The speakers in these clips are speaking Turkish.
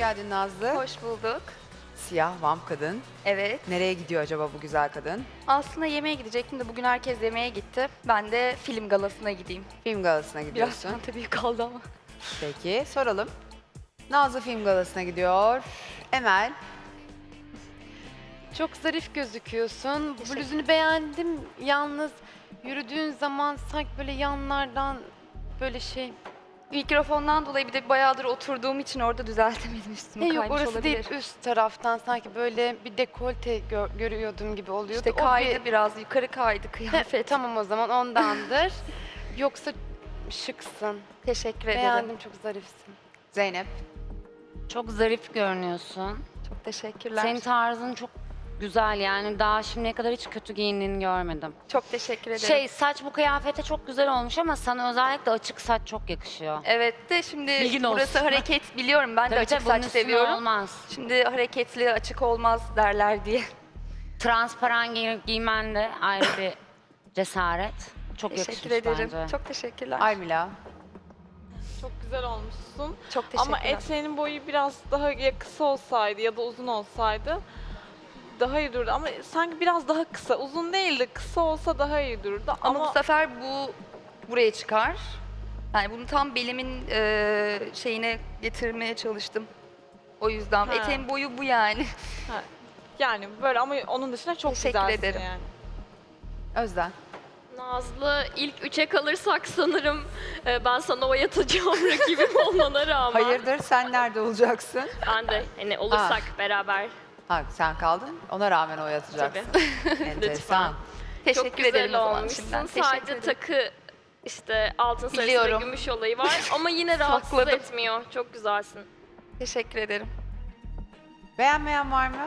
geldin Nazlı. Hoş bulduk. Siyah vam kadın. Evet. Nereye gidiyor acaba bu güzel kadın? Aslında yemeğe gidecektim de bugün herkes yemeğe gitti. Ben de film galasına gideyim. Film galasına Biraz gidiyorsun. büyük kaldı ama. Peki soralım. Nazlı film galasına gidiyor. Emel. Çok zarif gözüküyorsun. Teşekkür Bluzunu beğendim. Yalnız yürüdüğün zaman sanki böyle yanlardan böyle şey. Mikrofondan dolayı bir de bayağıdır oturduğum için orada düzeltemedim üstümü He yok kaymış orası olabilir. değil üst taraftan sanki böyle bir dekolte gö- görüyordum gibi oluyordu. İşte O kaydı bir- biraz yukarı kaydı kıyafet. tamam o zaman ondandır. Yoksa şıksın. Teşekkür ederim. Beğendim çok zarifsin. Zeynep. Çok zarif görünüyorsun. Çok teşekkürler. Senin tarzın çok güzel yani daha şimdiye kadar hiç kötü giyindiğini görmedim. Çok teşekkür ederim. Şey saç bu kıyafete çok güzel olmuş ama sana özellikle açık saç çok yakışıyor. Evet de şimdi Bilgin burası olsun. hareket biliyorum ben de Tabii açık tabii, bunun saç üstüne seviyorum. olmaz. Şimdi hareketli açık olmaz derler diye. Transparan giy- giymen de ayrı bir cesaret. Çok Teşekkür yakışmış ederim. bence. Çok teşekkürler. Armila. Çok güzel olmuşsun. Çok teşekkürler. Ama eteğinin boyu biraz daha ya kısa olsaydı ya da uzun olsaydı daha iyi dururdu. Ama sanki biraz daha kısa. Uzun değil de kısa olsa daha iyi dururdu. Ama, Ama, bu sefer bu buraya çıkar. Yani bunu tam belimin e, şeyine getirmeye çalıştım. O yüzden Ha. eteğin boyu bu yani. yani böyle ama onun dışında çok Teşekkür güzelsin ederim. yani. Özden. Nazlı ilk üçe kalırsak sanırım e, ben sana oyatacağım rakibim olmana rağmen. Hayırdır sen nerede olacaksın? Ben de hani olursak beraber. Ha sen kaldın. Ona rağmen oyatacaksın. Enteresan. Teşekkür Çok güzel ederim o zaman olmuşsun. şimdiden. Teşekkür Sadece ederim. takı işte altın sarısı ve Biliyorum. gümüş olayı var ama yine rahatsız Sakladım. etmiyor. Çok güzelsin. Teşekkür ederim. Beğenmeyen var mı?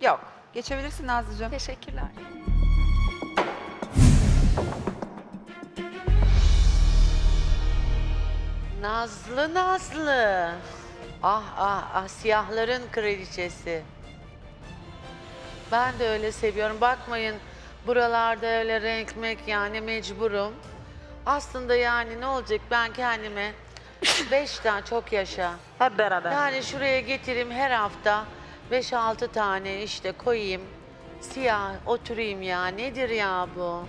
Yok. Geçebilirsin Nazlıcığım. Teşekkürler. Nazlı Nazlı. Ah ah ah siyahların kraliçesi. Ben de öyle seviyorum. Bakmayın buralarda öyle renkmek yani mecburum. Aslında yani ne olacak ben kendime beş tane çok yaşa. Hep beraber. Yani şuraya getireyim her hafta 5-6 tane işte koyayım. Siyah oturayım ya. Nedir ya bu?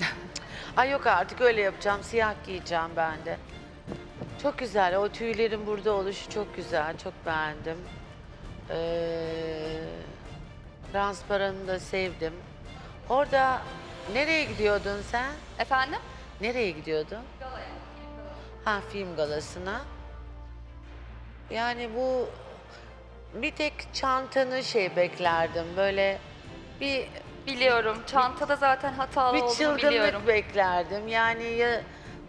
Ay yok artık öyle yapacağım. Siyah giyeceğim ben de. Çok güzel. O tüylerin burada oluşu çok güzel. Çok beğendim. Ee, transparanı da sevdim. Orada nereye gidiyordun sen? Efendim? Nereye gidiyordun? Ha film galasına. Yani bu bir tek çantanı şey beklerdim. Böyle bir Biliyorum. Çantada zaten hatalı bir olduğunu çılgınlık biliyorum. beklerdim. Yani ya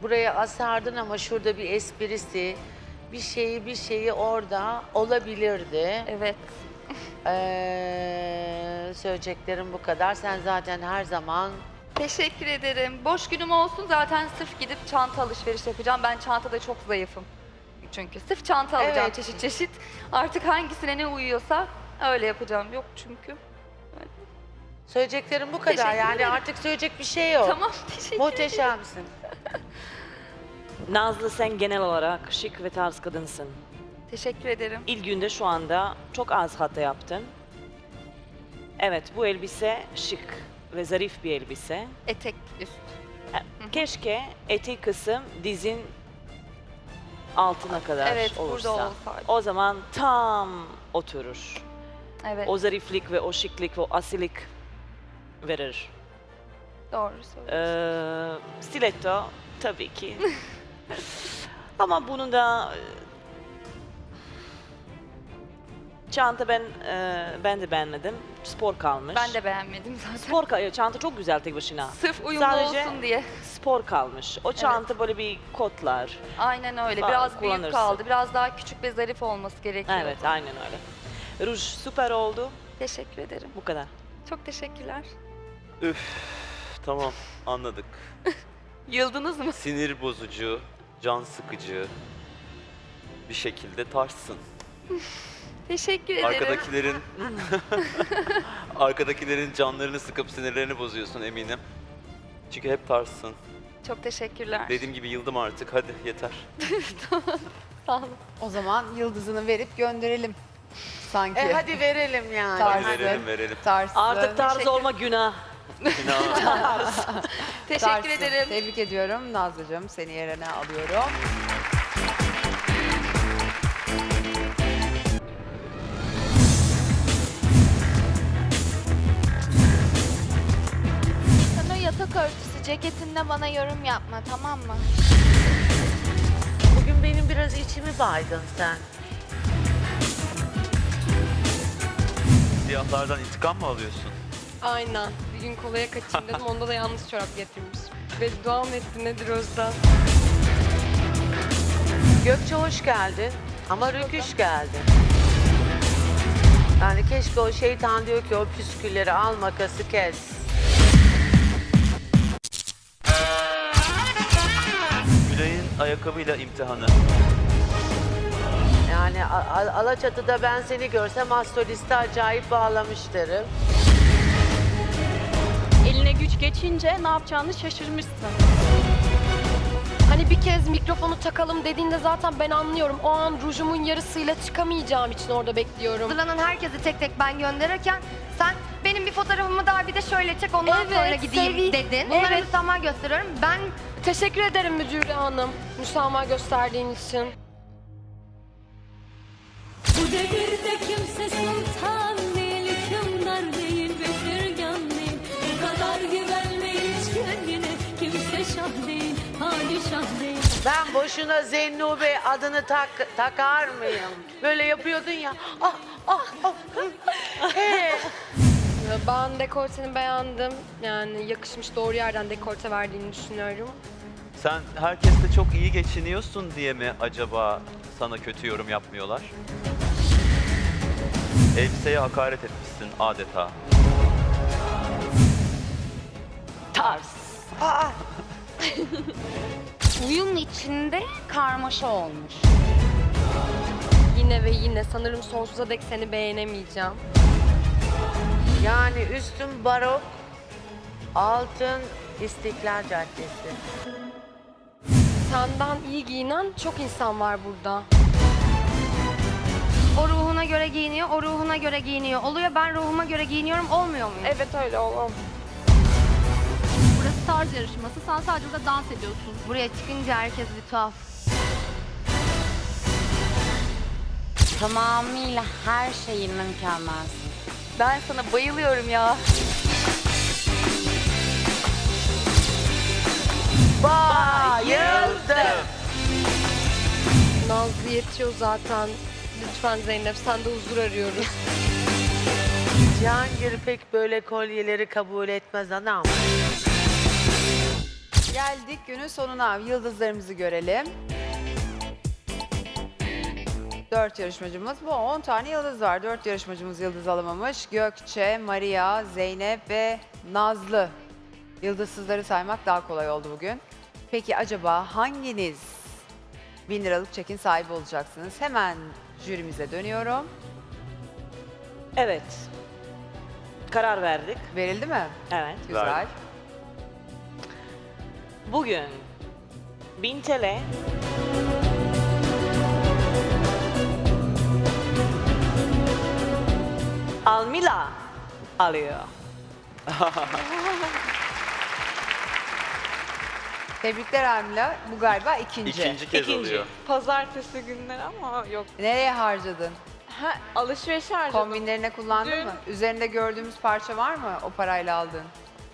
buraya asardın ama şurada bir esprisi, bir şeyi bir şeyi orada olabilirdi. Evet. Ee, söyleyeceklerim bu kadar. Sen zaten her zaman Teşekkür ederim. Boş günüm olsun zaten sırf gidip çanta alışveriş yapacağım. Ben çantada çok zayıfım. Çünkü sırf çanta alacağım Evet. çeşit çeşit. Artık hangisine ne uyuyorsa öyle yapacağım. Yok çünkü. söyleyeceklerim bu kadar. Teşekkür Yani ederim. artık söyleyecek bir şey yok. Tamam teşekkür Muhteşemsin. Nazlı sen genel olarak şık ve tarz kadınsın. Teşekkür ederim. İlk günde şu anda çok az hata yaptın. Evet bu elbise şık ve zarif bir elbise. Etek üst. E, Keşke etek kısım dizin altına kadar Evet, burada olursa. olsaydı. O zaman tam oturur. Evet. O zariflik ve o şıklık ve o asilik verir. Doğru söylüyorsun. Ee, stiletto tabii ki. Ama bunu da e, çanta ben e, ben de beğenmedim. Spor kalmış. ben de beğenmedim zaten. spor ka- çanta çok güzel tek başına. Sırf uyumlu Sadece- olsun diye. Spor kalmış. O çanta böyle bir kotlar. Aynen öyle. Biraz büyük kullanırsın. kaldı. Biraz daha küçük ve zarif olması gerekiyor. Evet, aynen öyle. Ruj süper oldu. Teşekkür ederim. Bu kadar. Çok teşekkürler. Üf, tamam anladık. Yıldınız mı? Sinir bozucu, can sıkıcı bir şekilde taşsın. Teşekkür ederim. Arkadakilerin arkadakilerin canlarını sıkıp sinirlerini bozuyorsun eminim. Çünkü hep tarzsın. Çok teşekkürler. Dediğim gibi yıldım artık. Hadi yeter. Sağ olun. O zaman yıldızını verip gönderelim. Sanki. E hadi verelim yani. Tarzı. Verelim verelim. Tarsın. Artık tarz olma günah. Teşekkür Tarsın. ederim. Tebrik ediyorum Nazlıcığım. Seni yerine alıyorum. Sen o yatak örtüsü ceketinde bana yorum yapma tamam mı? Bugün benim biraz içimi baydın sen. Siyahlardan intikam mı alıyorsun? Aynen. Bir gün kolaya kaçayım dedim. Onda da yanlış çorap getirmiş. Beddua mı etti nedir Özden? Gökçe hoş geldin ama rüküş geldin. Yani keşke o şeytan diyor ki o püskülleri al makası kes. Gülay'ın ayakkabıyla imtihanı. Yani A- A- Alaçatı'da ben seni görsem astroliste acayip bağlamış derim. Güç geçince ne yapacağını şaşırmışsın. Hani bir kez mikrofonu takalım dediğinde zaten ben anlıyorum. O an rujumun yarısıyla çıkamayacağım için orada bekliyorum. Hazırlanan herkesi tek tek ben gönderirken sen benim bir fotoğrafımı daha bir de şöyle çek ondan Evet, sonra gideyim sevi- dedin. Bunlara Evet. müsamaha gösteriyorum. Ben Teşekkür ederim Müdüre Hanım. Müsamaha gösterdiğin için. Bu devirde kimse sultan Ben boşuna Zennube adını tak, takar mıyım? Böyle yapıyordun ya. Ah ah ah. He. Ben dekolteni beğendim. Yani yakışmış doğru yerden dekolte verdiğini düşünüyorum. Sen herkesle çok iyi geçiniyorsun diye mi acaba sana kötü yorum yapmıyorlar? Elbiseye hakaret etmişsin adeta. Uyum içinde karmaşa olmuş. Yine ve yine sanırım sonsuza dek seni beğenemeyeceğim. Yani üstün barok, altın İstiklal Caddesi. Senden iyi giyinen çok insan var burada. o ruhuna göre giyiniyor, o ruhuna göre giyiniyor. Oluyor ben ruhuma göre giyiniyorum olmuyor muyum? Evet öyle oğlum. Tarz yarışması. Sen sadece burada dans ediyorsun. Buraya çıkınca herkes bir tuhaf. Tamamıyla her şeyin mükemmelsin. Ben sana bayılıyorum ya. Bayıldım. Nazlı yetiyor zaten. Lütfen Zeynep sen de huzur arıyoruz. Cihangir pek böyle kolyeleri kabul etmez anam. Geldik günün sonuna. Yıldızlarımızı görelim. Dört yarışmacımız. Bu 10 tane yıldız var. Dört yarışmacımız yıldız alamamış. Gökçe, Maria, Zeynep ve Nazlı. Yıldızsızları saymak daha kolay oldu bugün. Peki acaba hanginiz bin liralık çekin sahibi olacaksınız? Hemen jürimize dönüyorum. Evet. Karar verdik. Verildi mi? Evet. Güzel. Verdim. Bugün 1000 TL Almila alıyor. Tebrikler Amila. Bu galiba ikinci. İkinci kez İkinci. oluyor. Pazartesi günleri ama yok. Nereye harcadın? Ha, alışveriş harcadım. Kombinlerine kullandın Dün- mı? Üzerinde gördüğümüz parça var mı o parayla aldığın?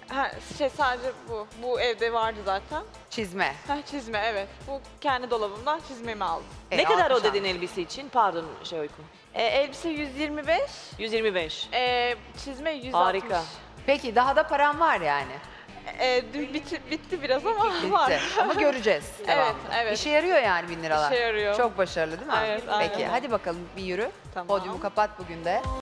Ha, şey sadece bu. Bu evde vardı zaten. Çizme. Ha, çizme evet. Bu kendi dolabımdan çizmemi aldım. E, ne kadar o dedin elbise için? Pardon şey uyku. E, elbise 125, 125. e, çizme 160. Harika. Peki daha da param var yani. E, dün bitti, bitti biraz ama var. Bitti. Ama göreceğiz Evet, devamlı. evet. İşe yarıyor yani bin liralar. İşe yarıyor. Çok başarılı değil mi? Evet, Peki aynen. hadi bakalım bir yürü. Tamam. Podyumu kapat bugün de.